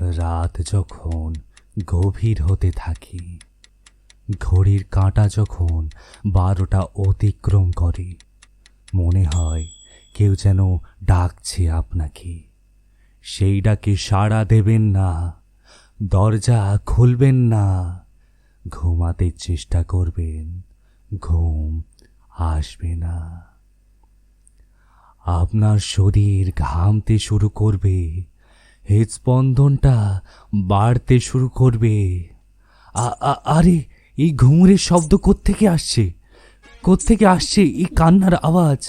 রাত যখন গভীর হতে থাকে, ঘড়ির কাঁটা যখন বারোটা অতিক্রম করে, মনে হয় কেউ যেন ডাকছে আপনাকে। সেই ডাকে সাড়া দেবেন না, দরজা খুলবেন না, ঘুমাতে চেষ্টা করবেন, ঘুম আসবে না। আপনার শরীর ঘামতে শুরু করবে হৃদস্পন্দনটা বাড়তে শুরু করবে। আরে, এই ঘুঙুরের শব্দ কোত্থেকে আসছে? কোত্থেকে আসছে এই কান্নার আওয়াজ?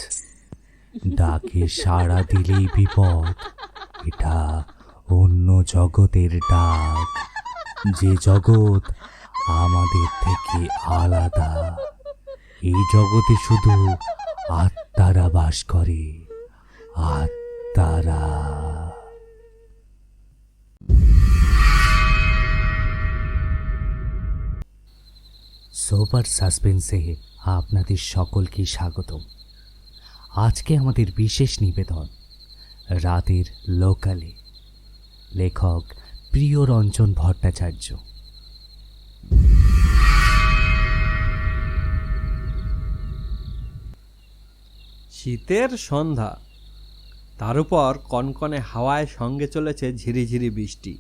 ডাকে সাড়া দিলেই বিপদ। এটা অন্য জগতের ডাক। যে জগৎ আমাদের থেকে আলাদা। এই জগতে শুধু আত্মারা বাস করে। আত্মারা। সুপার সাসপেন্সে আপনাদের সকলকে স্বাগতম। আজকে আমাদের বিশেষ নিবেদন, রাতের লোকালে, লেখক প্রিয় রঞ্জন ভট্টাচার্য। শীতের সন্ধ্যা, তার উপর কনকনে হাওয়ায় সঙ্গে চলেছে ঝিরিঝিরি বৃষ্টি।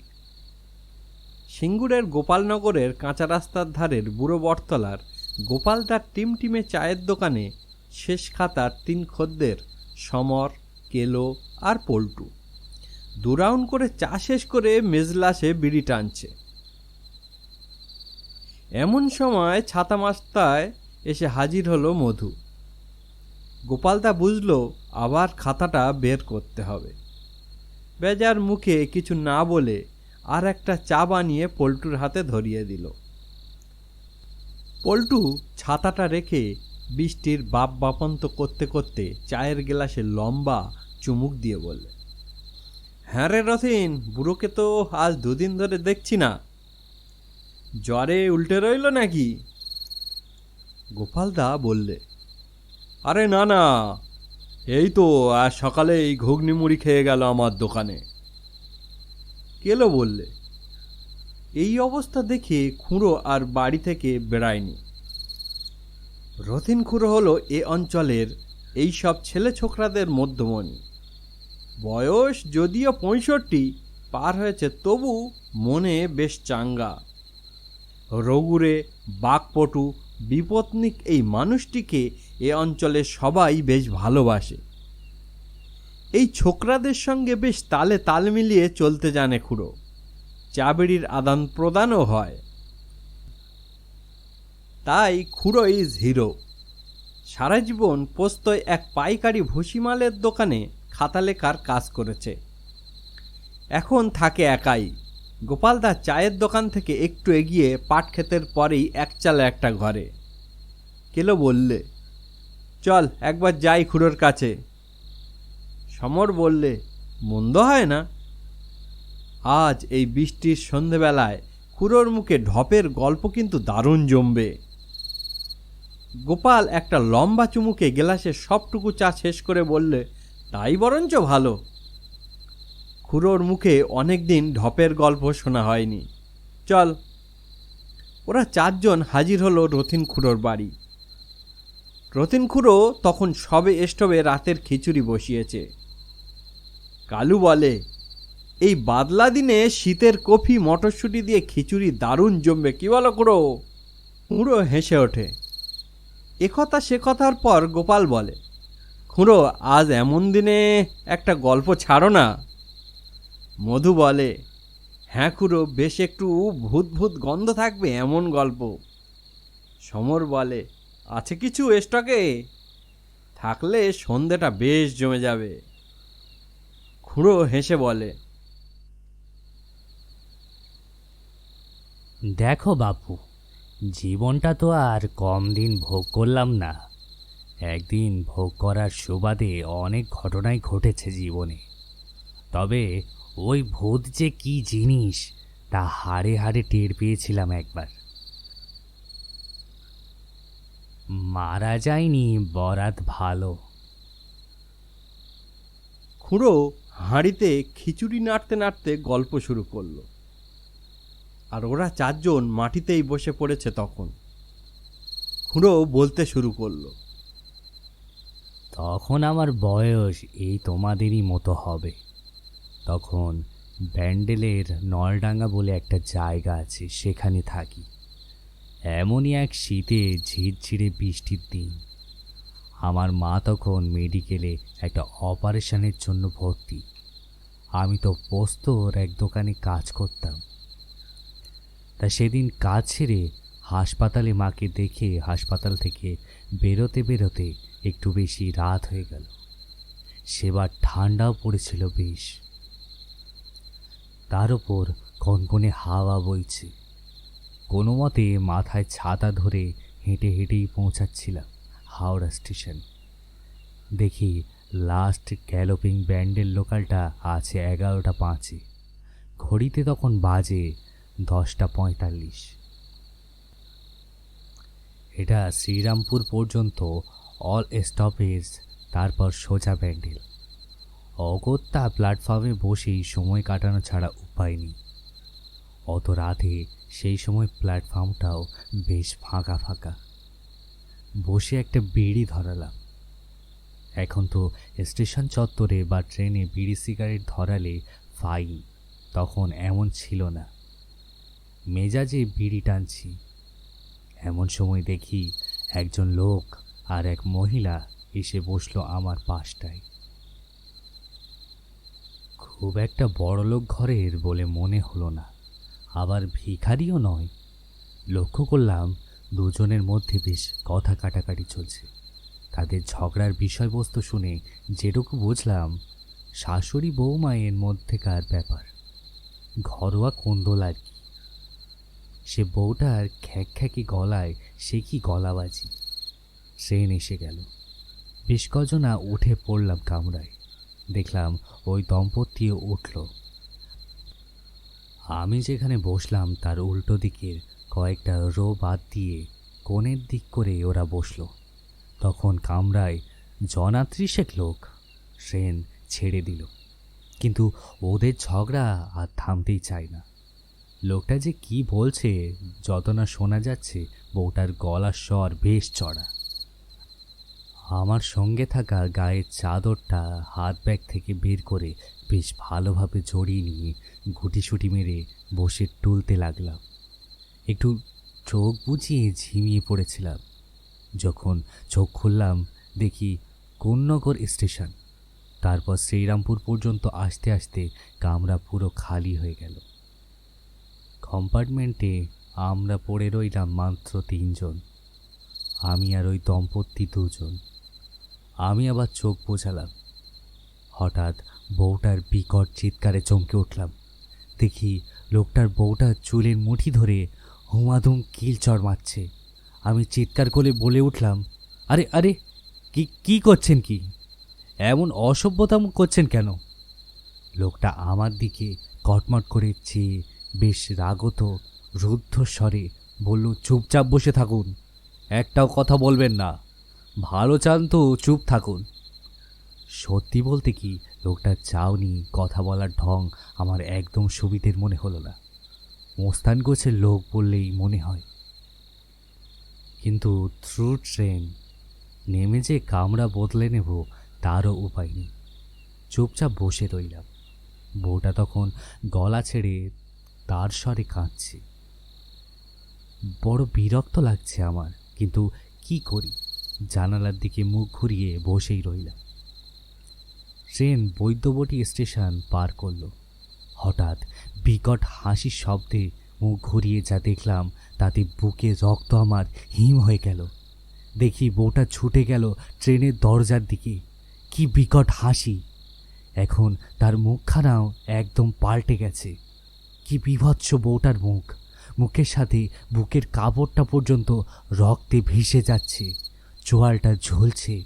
সিঙ্গুরের গোপালনগরের কাঁচা রাস্তার ধারের বুড়ো বটতলার গোপালদার টিমটিমে চায়ের দোকানে শেষ খাতার তিন খদ্দের সমর, কেলো আর পল্টু। দু রাউন্ড করে চা শেষ করে মেজলাসে বিড়ি টানছে। এমন সময় ছাতা মাস্তায় এসে হাজির হলো মধু। গোপালদা বুঝলো আবার খাতাটা বের করতে হবে। বেজার মুখে কিছু না বলে আর একটা চা বানিয়ে পল্টুর হাতে ধরিয়ে দিল। পল্টু ছাতাটা রেখে বৃষ্টির বাপ বাপন্ত করতে করতে চায়ের গ্লাসে লম্বা চুমুক দিয়ে বললে হ্যাঁ রে রথিন, বুড়োকে তো আজ দুদিন ধরে দেখছি না। জ্বরে উল্টে রইল নাকি? গোপালদা বললে, আরে না না, এই তো আজ সকালে এই ঘুগনি মুড়ি খেয়ে গেল আমার দোকানে। কেলো বললে? এই অবস্থা দেখে খুঁড়ো আর বাড়ি থেকে বেড়ায়নি। রথিন খুঁড়ো হলো এ অঞ্চলের এই সব ছেলে ছোকরাদের মধ্যমণি। বয়স যদিও পঁয়ষট্টি, পার হয়েছে তবু মনে বেশ চাঙ্গা। রঘুরে, বাকপটু, বিপত্নিক এই মানুষটিকে এ অঞ্চলে সবাই বেশ ভালোবাসে। এই ছোকরাদের সঙ্গে বেশ তালে তাল মিলিয়ে চলতে জানে খুঁড়ো। চাবিড়ির আদান প্রদানও হয়। তাই খুঁড়ো ইজ হিরো। সারা জীবন পোস্তয় এক পাইকারি ভুসিমালের দোকানে খাতা লেখার কাজ করেছে। এখন থাকে একাই। গোপালদা চায়ের দোকান থেকে একটু এগিয়ে পাট ক্ষেতের পরেই একচালা একটা ঘরে। কেলো বললে, চল, একবার যাই খুড়োর কাছে। সমর বললে, মন্দ হয় না? আজ এই বৃষ্টির সন্ধেবেলায় খুড়োর মুখে ঢপের গল্প কিন্তু দারুণ জমবে। গোপাল একটা লম্বা চুমুকে গেলাসে সবটুকু চা শেষ করে বললে, তাই বরঞ্চ ভালো। খুড়োর মুখে অনেক দিন ঢপের গল্প শোনা হয়নি। চল। ওরা চারজন হাজির হলো রথিন খুড়োর বাড়ি। রতিন খুড়ো তখন সবে স্টোভে রাতের খিচুড়ি বসিয়েছে। কালু বলে, এই বাদলা দিনে শীতের কফি, মটরশুঁটি দিয়ে খিচুড়ি দারুণ জমবে, কি বলো খুড়ো খুঁড়ো হেসে ওঠে। একথা সে কথার পর গোপাল বলে খুঁড়ো আজ এমন দিনে একটা গল্প ছাড়ো না। মধু বলে হ্যাঁ খুঁড়ো বেশ একটু ভূত ভূত গন্ধ থাকবে এমন গল্প। সমর বলে, আছে কিছু স্টকে? থাকলে সন্ধেটা বেশ জমে যাবে। খুঁড়ো হেসে বলে দেখো বাপু জীবনটা তো আর কম দিন ভোগ করলাম না। একদিন ভোগ করার সুবাদে অনেক ঘটনাই ঘটেছে জীবনে। তবে ওই ভূত যে কি জিনিস তা হাড়ে হাড়ে টের পেয়েছিলাম একবার। মারা যায়নি বরাত ভালো। খুঁড়ো হাঁড়িতে খিচুড়ি নাড়তে নাড়তে গল্প শুরু করল। আর ওরা চারজন মাটিতেই বসে পড়েছে তখন। খুঁড়ো বলতে শুরু করল, তখন আমার বয়স এই তোমাদেরই মতো হবে। তখন ব্যান্ডেলের নলডাঙ্গা বলে একটা জায়গা আছে, সেখানে থাকি। এমনই এক শীতে ঝিরঝিরে বৃষ্টির দিন। আমার মা তখন মেডিকেলে একটা অপারেশনের জন্য ভর্তি। আমি তো পোস্তর এক দোকানে কাজ করতাম। তা সেদিন কাজ ছেড়ে হাসপাতালে মাকে দেখে হাসপাতাল থেকে বেরোতে বেরোতে একটু বেশি রাত হয়ে গেল। সেবার ঠান্ডাও পড়েছিল বেশ। তার ওপর কনকনে হাওয়া বইছে। কোনো মতে মাথায় ছাতা ধরে হেঁটে হেঁটেই পৌঁছাচ্ছিলাম হাওড়া স্টেশন। দেখি লাস্ট গ্যালোপিং ব্যান্ডের লোকালটা আছে এগারোটা পাঁচে। ঘড়িতে তখন বাজে দশটা পঁয়তাল্লিশ। এটা শ্রীরামপুর পর্যন্ত অল স্টপেজ তারপর সোজা ব্যান্ডেল। অগত্যা প্ল্যাটফর্মে বসেই সময় কাটানো ছাড়া উপায় নেই। অত রাতে সেই সময় প্ল্যাটফর্মটাও বেশ ফাঁকা ফাঁকা। বসে একটা বিড়ি ধরালাম। এখন তো স্টেশন চত্বরে বা ট্রেনে বিড়ি সিগারেট ধরালে ফাইন তখন এমন ছিল না। মেজাজে বিড়ি টানছি। এমন সময় দেখি একজন লোক আর এক মহিলা এসে বসল আমার পাশটায়। খুব একটা বড়লোক ঘরের বলে মনে হলো না, আবার ভিখারিও নয়। লক্ষ্য করলাম দুজনের মধ্যে বেশ কথা কাটাকাটি চলছে। তাদের ঝগড়ার বিষয়বস্তু শুনে যেটুকু বুঝলাম, শাশুড়ি বৌমায়ের মধ্যেকার ব্যাপার। ঘরোয়া কোন্দল আর কি। সে বউটার খ্যাক খ্যাকি গলায় সে কি গলাবাজি। ট্রেন এসে গেল। বেশ কজনা উঠে পড়লাম কামরায়। দেখলাম ওই দম্পতিও উঠল। আমি যেখানে বসলাম তার উল্টো দিকের কয়েকটা রো বাদ দিয়ে কোণের দিক করে ওরা বসল। তখন কামরায় জনাত্রিশেক লোক ট্রেন ছেড়ে দিল। কিন্তু ওদের ঝগড়া আর থামতেই চায় না। লোকটা যে কি বলছে, যত না শোনা যাচ্ছে, বউটার গলার স্বর বেশ চড়া। আমার সঙ্গে থাকা গায়ের চাদরটা হাত ব্যাগ থেকে বের করে বেশ ভালোভাবে জড়িয়ে নিয়ে গুটিসুটি মেরে বসে টুলতে লাগলাম। একটু চোখ বুঝিয়ে ঝিমিয়ে পড়েছিলাম। যখন চোখ খুললাম, দেখি কোন্নগর স্টেশন। তারপর শ্রীরামপুর পর্যন্ত আসতে আসতে কামরা পুরো খালি হয়ে গেল। কম্পার্টমেন্টে আমরা পড়ে রইলাম মাত্র তিনজন। আমি আর ওই দম্পতি দুজন। আমি আবার চোখ বোঝালাম। হঠাৎ বউটার বিকট চিৎকারে চমকে উঠলাম। দেখি লোকটার বউটা চুলের মুঠি ধরে হুমাধুম কিলচর মারছে। আমি চিৎকার করে বলে উঠলাম, আরে আরে, কি কি করছেন কি? এমন অসভ্যতাম করছেন কেন? লোকটা আমার দিকে কটমট করে চেয়ে বেশ রাগত, রুদ্ধ স্বরে বলল, চুপচাপ বসে থাকুন, একটাও কথা বলবেন না, ভালো চান তো চুপ থাকুন। সত্যি বলতে কি, লোকটার চাওনি কথা বলার ঢং আমার একদম সুবিধের মনে হলো না। মোস্তান গোছের লোক বললেই মনে হয় কিন্তু থ্রু ট্রেন নেমে যে কামড়া বদলে নেব, তারও উপায় নেই। চুপচাপ বসে রইলাম। বউটা তখন গলা ছেড়ে তার স্বরে কাঁদছে। বড় বিরক্ত লাগছে আমার, কিন্তু কি করি? জানালার দিকে মুখ ঘুরিয়ে বসেই রইলাম। ট্রেন বৈদ্যবটি স্টেশন পার করল। হঠাৎ বিকট হাসির শব্দে মুখ ঘুরিয়ে যা দেখলাম, তাতে বুকে রক্ত আমার হিম হয়ে গেল। দেখি বউটা ছুটে গেল ট্রেনের দরজার দিকে। কি বিকট হাসি। এখন তার মুখখানাও একদম পাল্টে গেছে। কি বিভৎস বউটার মুখ। মুখের সাথে বুকের কাপড়টা পর্যন্ত রক্তে ভেসে যাচ্ছে। চোয়ালটা ঝলছে।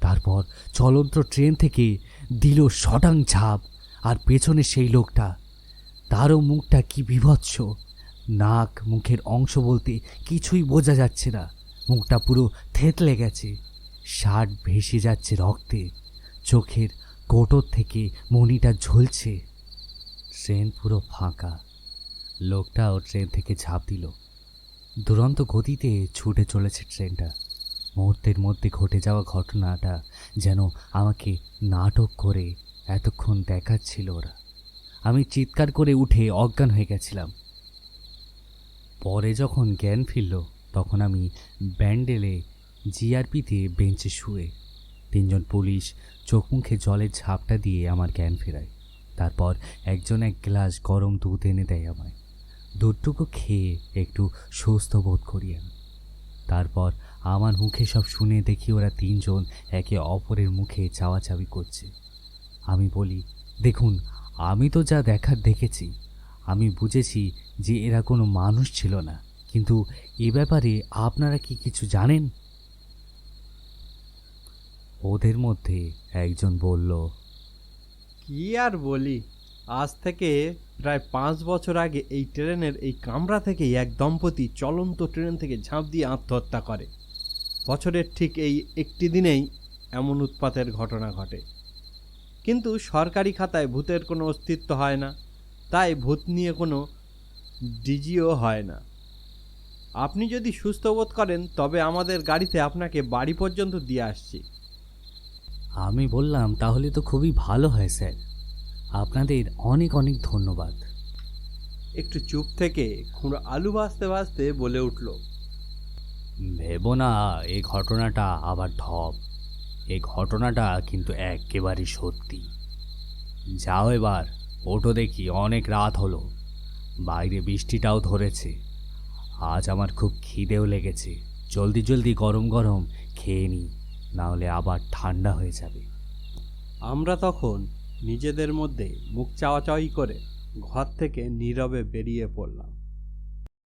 তারপর চলন্ত ট্রেন থেকে দিল শটাং ঝাঁপ। আর পেছনে সেই লোকটা তারও মুখটা কি বিভৎস? নাক মুখের অংশ বলতে কিছুই বোঝা যাচ্ছে না। মুখটা পুরো থেতলে গেছে। শার্ট ভেসে যাচ্ছে রক্তে। চোখের কোটর থেকে মণিটা ঝুলছে। ট্রেন পুরো ফাঁকা। লোকটাও ট্রেন থেকে ঝাঁপ দিল। দুরন্ত গতিতে ছুটে চলেছে ট্রেনটা। মুহূর্তের মধ্যে ঘটে যাওয়া ঘটনাটা যেন আমাকে নাটক করে এতক্ষণ দেখাচ্ছিল ওরা। আমি চিৎকার করে উঠে অজ্ঞান হয়ে গেছিলাম। পরে যখন জ্ঞান ফিরল, তখন আমি ব্যান্ডেলে জিআরপিতে বেঞ্চে শুয়ে তিনজন পুলিশ চোখ মুখে জলের ঝাপটা দিয়ে আমার জ্ঞান ফেরায়। তারপর একজন এক গ্লাস গরম দুধ এনে দেয় আমায়। দুধটুকু খেয়ে একটু সুস্থ বোধ করি আমি। তারপর আমার মুখে সব শুনে দেখি ওরা তিনজন একে অপরের মুখে চাওয়াচাবি করছে। আমি বলি, দেখুন আমি তো যা দেখার দেখেছি, আমি বুঝেছি যে এরা কোনো মানুষ ছিল না। কিন্তু এ ব্যাপারে আপনারা কি কিছু জানেন? ওদের মধ্যে একজন বলল, কি আর বলি, আজ থেকে প্রায় পাঁচ বছর আগে এই ট্রেনের এই কামরা থেকেই এক দম্পতি চলন্ত ট্রেন থেকে ঝাঁপ দিয়ে আত্মহত্যা করে। বছরের ঠিক এই একটি দিনেই এমন উৎপাতের ঘটনা ঘটে। কিন্তু সরকারি খাতায় ভূতের কোনো অস্তিত্ব হয় না তাই ভূত নিয়ে কোনো ডিজিও হয় না। আপনি যদি সুস্থ বোধ করেন তবে আমাদের গাড়িতে আপনাকে বাড়ি পর্যন্ত দিয়ে আসছি। আমি বললাম তাহলে তো খুবই ভালো হয় স্যার। আপনাদের অনেক অনেক ধন্যবাদ। একটু চুপ থেকে খুঁড়ো আলু ভাজতে ভাজতে বলে উঠল ভেবো না এই ঘটনাটা আবার ঢপ। এই ঘটনাটা কিন্তু একেবারেই সত্যি। যাও এবার ওটো দেখি, অনেক রাত হলো। বাইরে বৃষ্টিটাও ধরেছে। আজ আমার খুব খিদেও লেগেছে। জলদি জলদি গরম গরম খেয়ে নিই, নাহলে আবার ঠান্ডা হয়ে যাবে। আমরা তখন নিজেদের মধ্যে মুখ চাওয়াচাওয়ি করে ঘর থেকে নীরবে বেরিয়ে পড়লাম।